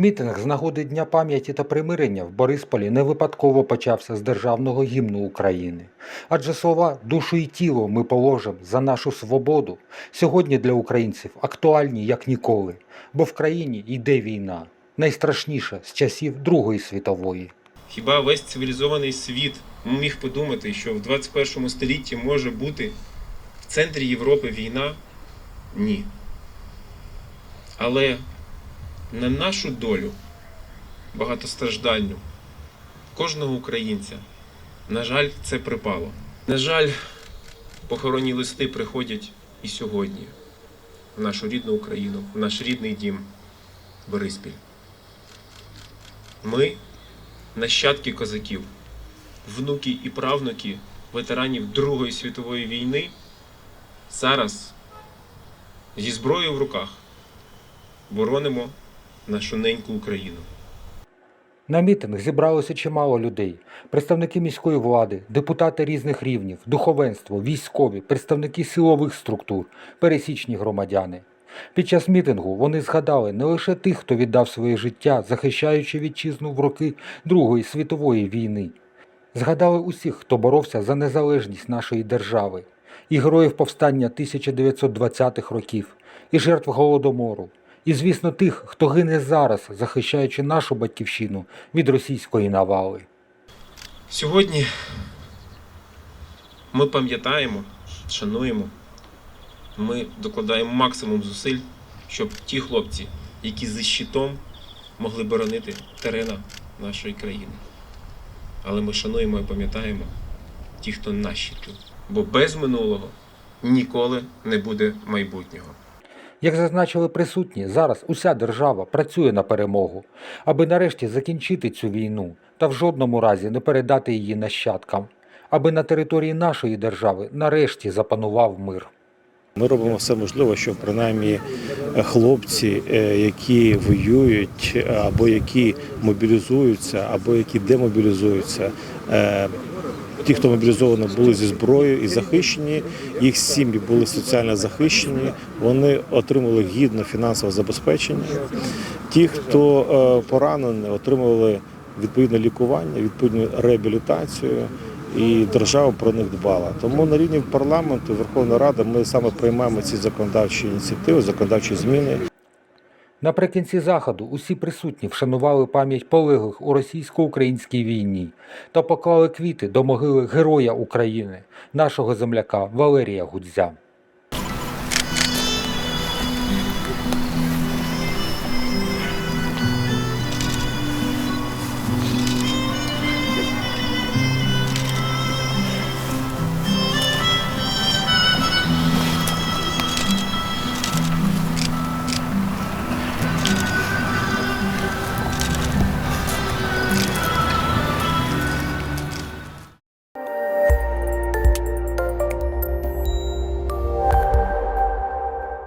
Мітинг з нагоди Дня пам'яті та примирення в Борисполі не випадково почався з державного гімну України. Адже слова душу і тіло ми положимо за нашу свободу сьогодні для українців актуальні як ніколи, бо в країні йде війна, найстрашніша з часів Другої світової. Хіба весь цивілізований світ міг подумати, що в 21 столітті може бути в центрі Європи війна? Ні. Але на нашу долю, багатостраждальну, кожного українця, на жаль, це припало. На жаль, похоронні листи приходять і сьогодні в нашу рідну Україну, в наш рідний дім Бориспіль. Ми нащадки козаків, внуки і правнуки ветеранів Другої світової війни зараз зі зброєю в руках боронимо нашу неньку Україну. На мітинг зібралося чимало людей: представники міської влади, депутати різних рівнів, духовенство, військові, представники силових структур, пересічні громадяни. Під час мітингу вони згадали не лише тих, хто віддав своє життя, захищаючи вітчизну в роки Другої світової війни. Згадали усіх, хто боровся за незалежність нашої держави, і героїв повстання 1920-х років, і жертв голодомору, і, звісно, тих, хто гине зараз, захищаючи нашу батьківщину від російської навали. Сьогодні ми пам'ятаємо, шануємо, ми докладаємо максимум зусиль, щоб ті хлопці, які зі щитом могли боронити терена нашої країни. Але ми шануємо і пам'ятаємо ті, хто на щиту. Бо без минулого ніколи не буде майбутнього. Як зазначили присутні, зараз уся держава працює на перемогу, аби нарешті закінчити цю війну та в жодному разі не передати її нащадкам, аби на території нашої держави нарешті запанував мир. Ми робимо все можливе, щоб принаймні хлопці, е, які воюють, е, або які мобілізуються, або які демобілізуються, е, ті, хто мобілізовані, були зі зброєю і захищені, їх сім'ї були соціально захищені, вони отримали гідне фінансове забезпечення. Ті, хто е, поранені, отримували відповідне лікування, відповідну реабілітацію. І держава про них дбала. Тому на рівні парламенту, Верховної Ради, ми саме приймаємо ці законодавчі ініціативи, законодавчі зміни. Наприкінці заходу усі присутні вшанували пам'ять полеглих у російсько-українській війні та поклали квіти до могили Героя України, нашого земляка Валерія Гудзя.